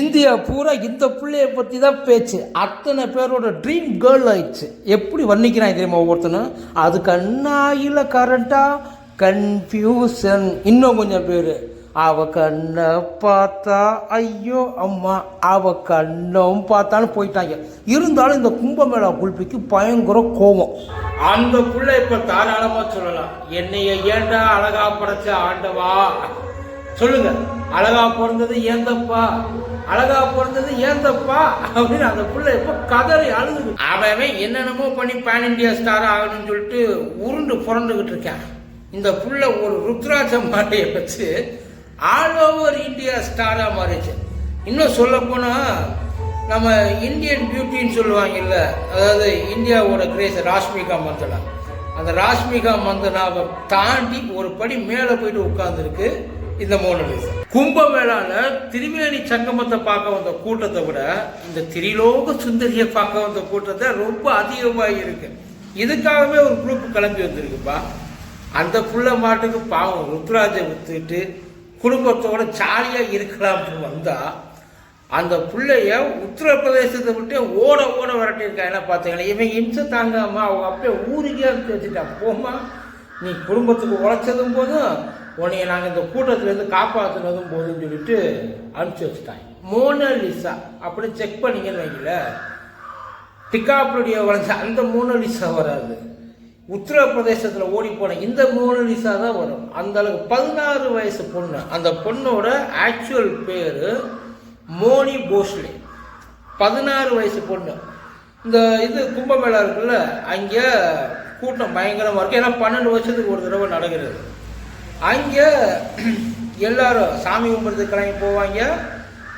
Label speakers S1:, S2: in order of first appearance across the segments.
S1: India பூரா இந்த பிள்ளையை பற்றி தான் பேச்சு. அத்தனை பேரோட ட்ரீம் கேர்ள் ஆயிடுச்சு. எப்படி வர்ணிக்கிறாங்க தெரியுமா ஒவ்வொருத்தனும்? அது கண்ணாயில் கரண்டா கன்ஃபியூஷன் இன்னும் கொஞ்சம் பேர். அவ கண்ணை பார்த்தா ஐயோ அம்மா அவ கண்ணும் பார்த்தாலும் போயிட்டாங்க. இருந்தாலும் இந்த கும்பமேளா குல்பிக்கு பயங்கர கோபம் அந்த புள்ள இப்ப தாராளமா சொல்லலாம். என்னைய ஏண்டா அழகா படைச்ச ஆண்டவா? சொல்லுங்க. அழகா பிறந்தது ஏந்தப்பா? அழகா பிறந்தது ஏந்தப்பா? அப்படின்னு அந்த புள்ள இப்ப கதறி அழுகுது அவன் என்னென்னமோ பண்ணி பேன் இண்டியா ஸ்டார் ஆகணும்னு சொல்லிட்டு உருண்டு புரண்டுகிட்டு இருக்கேன். இந்த புள்ள ஒரு ருத்ராஜ மாட்டையை வச்சு ஆல் ஓவர் இந்தியா ஸ்டாரா மாறிச்சு இன்னும் சொல்ல போனா நம்ம இந்தியன் பியூட்டின்னு சொல்லுவாங்கல்ல அதாவது இந்தியாவோட கிரேஸ் ராஷ்மிகா மந்தனா. அந்த ராஷ்மிகா மந்தனாவை தாண்டி ஒரு படி மேலே போயிட்டு உட்காந்துருக்கு இந்த மோனலிசா கும்பமேளால திருமேனி சங்கமத்தை பார்க்க வந்த கூட்டத்தை விட இந்த திரிலோக சுந்தரியை பார்க்க வந்த கூட்டத்தை ரொம்ப அதிகமாக இருக்கு. இதுக்காகவே ஒரு குரூப் கிளம்பி வந்திருக்குப்பா. அந்த புள்ள மாட்டுக்கு பாவம் ருத்ராஜை வித்துட்டு குடும்பத்தோட ஜாலியாக இருக்கலாம்னு வந்தா அந்த பிள்ளைய உத்தரப்பிரதேசத்தை விட்டு ஓட ஓட விரட்டியிருக்கான் என்ன பார்த்தீங்களா இவன் இம்சை தாங்காமா அவங்க அப்படியே ஊருக்கே அனுப்பி வச்சுட்டான் போமா நீ குடும்பத்துக்கு உழைச்சதும் போதும் உன்னைய நாங்கள் இந்த கூட்டத்திலேருந்து காப்பாற்றினதும் போதும்னு சொல்லிட்டு அனுப்பிச்சி வச்சுட்டாங்க. மோனலிசா அப்படி செக் பண்ணிங்கன்னு வைக்கல டிகாப்ளுடைய வளைஞ்ச அந்த மோனலிசா வராது. உத்தரப்பிரதேசத்தில் ஓடி போன இந்த மோனலிசா தான் வரும். அந்த அளவுக்கு பதினாறு வயசு பொண்ணு. அந்த பொண்ணோட ஆக்சுவல் பேர் மோனி போஸ்லே. பதினாறு வயசு பொண்ணு. இந்த இது கும்பமேளா இருக்குல்ல அங்கே கூட்டம் பயங்கரமாக இருக்கும். ஏன்னா பன்னெண்டு வருஷத்துக்கு ஒரு தடவை நடக்கிறது. அங்கே எல்லாரும் சாமி கும்பிட்றதுக்கு கிளம்பி போவாங்க.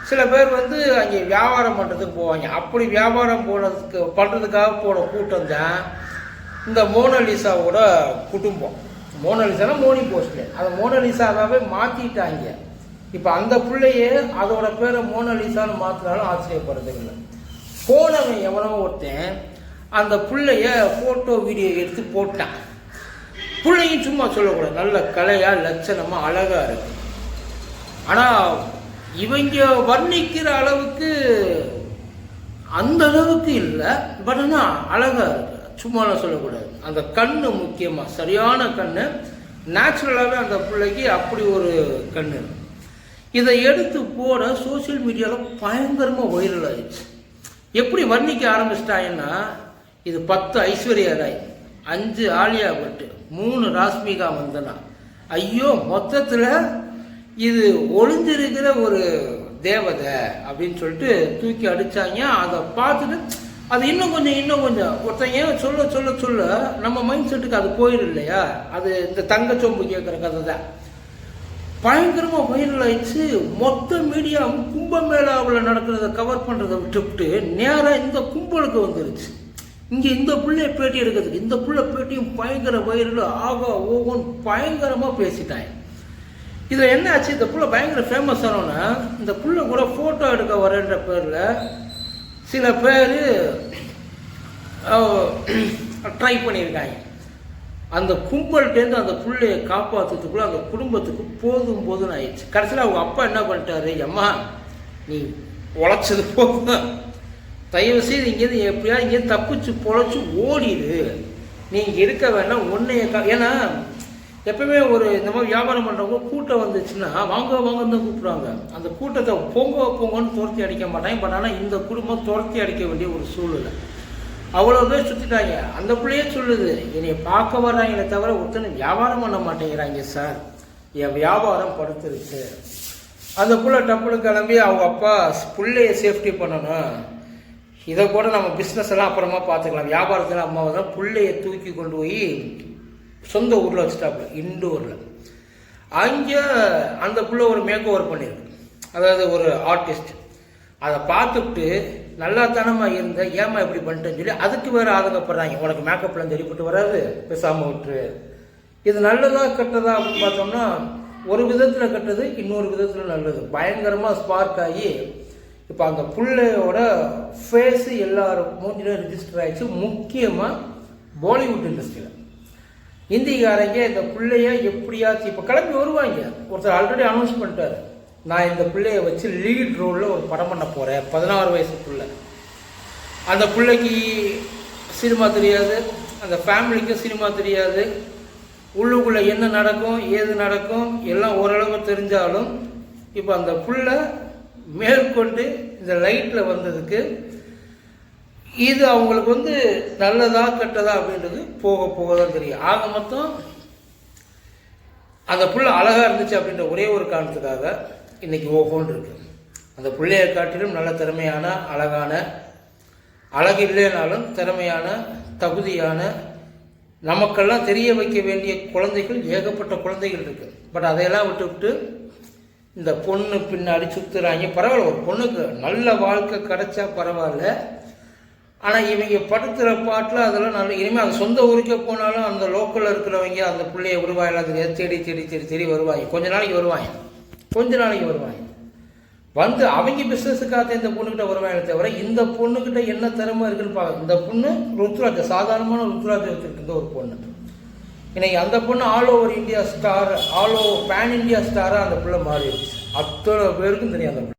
S1: சில பேர் வந்து அங்கே வியாபாரம் பண்ணுறதுக்கு போவாங்க. அப்படி வியாபாரம் போனதுக்கு பண்ணுறதுக்காக போன கூட்டம் தான் இந்த மோனலிசாவோட குடும்பம். மோனலிசானா மோனி போஸ்ட்லே அதை மோனலிசாவே மாற்றிட்டாங்க இப்போ அந்த பிள்ளையே அதோட பேரை மோனலிசான்னு மாற்றினாலும் ஆச்சரியப்படுறது இல்லை போனவன் எவனோ ஒருத்தன் அந்த பிள்ளைய ஃபோட்டோ வீடியோ எடுத்து போட்டான். பிள்ளையும் சும்மா சொல்லக்கூடாது. நல்ல கலையா லட்சணமா அழகா இருக்கு. ஆனா இவங்க வர்ணிக்கிற அளவுக்கு அந்த அளவுக்கு இல்லை. பட் ஆனால் அழகா இருக்கு. சும்மாலாம் சொல்லக்கூடாது. அந்த கண்ணு முக்கியமாக சரியான கண்ணு. நேச்சுரலாகவே அந்த பிள்ளைக்கு அப்படி ஒரு கண்ணு இதை எடுத்து போட சோஷியல் மீடியாவில் பயங்கரமாக வைரல் ஆயிடுச்சு. எப்படி வர்ணிக்க ஆரம்பிச்சிட்டாங்கன்னா இது பத்து ஐஸ்வர்யா ராய். அஞ்சு ஆலியா பட்டு மூணு ராஸ்மிகா மந்தனா. ஐயோ மொத்தத்தில் இது ஒளிஞ்சிருக்கிற ஒரு தேவதை அப்படின்னு சொல்லிட்டு தூக்கி அடித்தாங்க அதை பார்த்துட்டு அது இன்னும் கொஞ்சம் இன்னும் கொஞ்சம். ஒருத்தன் ஏன் சொல்ல சொல்ல சொல்ல நம்ம மைண்ட் செட்டுக்கு அது போயிடும் இல்லையா? அது இந்த தங்கச்சொம்பு கேட்குற கதை தான். பயங்கரமாக வைரல் ஆயிடுச்சு. மொத்த மீடியாவும் கும்பமேளாவில் நடக்கிறத கவர் பண்ணுறதை விட்டுவிட்டு நேராக இந்த கும்பலுக்கு வந்துருச்சு. இங்கே இந்த பிள்ளைய பேட்டி எடுக்கிறதுக்கு இந்த பிள்ளை பேட்டியும் பயங்கர வைரல் ஆகா ஓகோன்னு பயங்கரமாக பேசிட்டாங்க இதில் என்ன ஆச்சு? இந்த புள்ள பயங்கர ஃபேமஸ் ஆனோன்னா இந்த புள்ள கூட ஃபோட்டோ எடுக்க வரேன்ற பேரில் சில பேர் ட்ரை பண்ணியிருக்காங்க. அந்த கும்பல்கிட்டேருந்து அந்த பிள்ளைய காப்பாற்றுறதுக்குள்ள அந்த குடும்பத்துக்கு போதும் போதும்னு ஆயிடுச்சு. கடைசியில் அவங்க அப்பா என்ன பண்ணிட்டாரு? அம்மா நீ உழைச்சது போதும். தயவு செய்து இங்கேருந்து எப்படியா இங்கேருந்து தப்பிச்சு பொழைச்சி ஓடிடு நீ இங்கே இருக்க வேணாம் உன்னைய கா ஏன்னா எப்பவுமே ஒரு இந்த மாதிரி வியாபாரம் பண்ணுறவங்க கூட்டம் வந்துச்சுன்னா வாங்க வாங்கன்னு தான் கூப்பிடுவாங்க. அந்த கூட்டத்தை பொங்க பொங்கன்னு துரத்தி அடிக்க மாட்டாங்க. பட் ஆனால் இந்த குடும்பம் துரத்தி அடிக்க வேண்டிய ஒரு சூழ்நிலை. அவ்வளோ பேர் சுற்றிட்டாங்க அந்த பிள்ளையே சொல்லுது என்னை பார்க்க வர்றாங்களே தவிர ஒருத்தனை வியாபாரம் பண்ண மாட்டேங்கிறாங்க சார். என் வியாபாரம் படுத்துருச்சு. அந்த புள்ள டப்புனு கிளம்பி அவங்க அப்பா பிள்ளைய சேஃப்டி பண்ணணும். இதை கூட நம்ம பிஸ்னஸ் எல்லாம் அப்புறமா பார்த்துக்கலாம். வியாபாரத்தில் அம்மாவை தான் பிள்ளைய தூக்கி கொண்டு போய் சொந்த ஊரில் வச்சுட்டாப்புல இண்டோரில். அங்கே அந்த பிள்ளை ஒரு மேக் ஓவர் பண்ணியிருக்கு அதாவது ஒரு ஆர்டிஸ்ட் அதை பார்த்துட்டு நல்லா தானமாக இருந்த ஏமா இப்படி பண்ணிட்டேன்னு சொல்லி அதுக்கு வேறு ஆதங்கப்படுறாங்க உனக்கு மேக்கப்லாம் சரிப்பட்டு வராது பேசாமல் விட்டுரு. இது நல்லதா கெட்டதா அப்படின்னு பார்த்தோம்னா ஒரு விதத்தில் கெட்டது இன்னொரு விதத்தில் நல்லது. பயங்கரமாக ஸ்பார்க் ஆகி இப்போ அந்த பிள்ளையோட ஃபேஸு எல்லாரும் மூஞ்சிலும் ரிஜிஸ்டர் ஆயிடுச்சு. முக்கியமாக பாலிவுட் இண்டஸ்ட்ரியில் இந்திக்காரங்க இந்த பிள்ளைய எப்படியாச்சும் இப்போ கிளம்பி வருவாங்க. ஒருத்தர் ஆல்ரெடி அனௌன்ஸ் பண்ணிட்டாரு. நான் இந்த பிள்ளைய வச்சு லீட் ரோலில் ஒரு படம் பண்ண போகிறேன் பதினாறு வயசு பிள்ளை. அந்த பிள்ளைக்கு சினிமா தெரியாது. அந்த ஃபேமிலிக்கு சினிமா தெரியாது. உள்ளுக்குள்ளே என்ன நடக்கும் ஏது நடக்கும் எல்லாம் ஓரளவு தெரிஞ்சாலும் இப்போ அந்த பிள்ளை மேற்கொண்டு இந்த லைட்டில் வந்ததுக்கு இது அவங்களுக்கு வந்து நல்லதா கெட்டதா அப்படின்றது போக போக தான் தெரியும். ஆக மொத்தம் அந்த புள்ள அழகாக இருந்துச்சு அப்படின்ற ஒரே ஒரு காரணத்துக்காக இன்னைக்கு ஓஹோன்னு இருக்கு. அந்த பிள்ளையை காட்டிலும் நல்ல திறமையான அழகான அழகு இல்லைனாலும் திறமையான தகுதியான நமக்கெல்லாம் தெரிய வைக்க வேண்டிய குழந்தைகள் ஏகப்பட்ட குழந்தைகள் இருக்குது பட் அதையெல்லாம் விட்டு விட்டு இந்த பொண்ணு பின்னாடி சுற்றுறாங்க பரவாயில்ல ஒரு பொண்ணுக்கு நல்ல வாழ்க்கை கிடைச்சா பரவாயில்ல. ஆனால் இவங்க படுத்துகிற பாட்டில் அதெல்லாம் நல்ல இனிமேல் அந்த சொந்த ஊருக்கே போனாலும் அந்த லோக்கலில் இருக்கிறவங்க அந்த பிள்ளைய உருவாயில அதுக்கு தேடி தேடி தேடி தேடி வருவாங்க. கொஞ்ச நாளைக்கு வருவாங்க. கொஞ்ச நாளைக்கு வருவாங்க. வந்து அவங்க பிஸ்னஸுக்காக இந்த பொண்ணுக்கிட்ட வருவாங்க தவிர இந்த பொண்ணுக்கிட்ட என்ன திறமை இருக்குன்னு பார்க்க இந்த பொண்ணு ருத்ராஜ் சாதாரணமான ருத்ராஜ் வச்சுருக்க ஒரு பொண்ணு. இன்னைக்கு அந்த பொண்ணு all over India star all over pan India ஸ்டாராக அந்த பிள்ளை மாறிடுச்சு. அத்தனை பேருக்கும் தெரியும் அந்த பிள்ளை.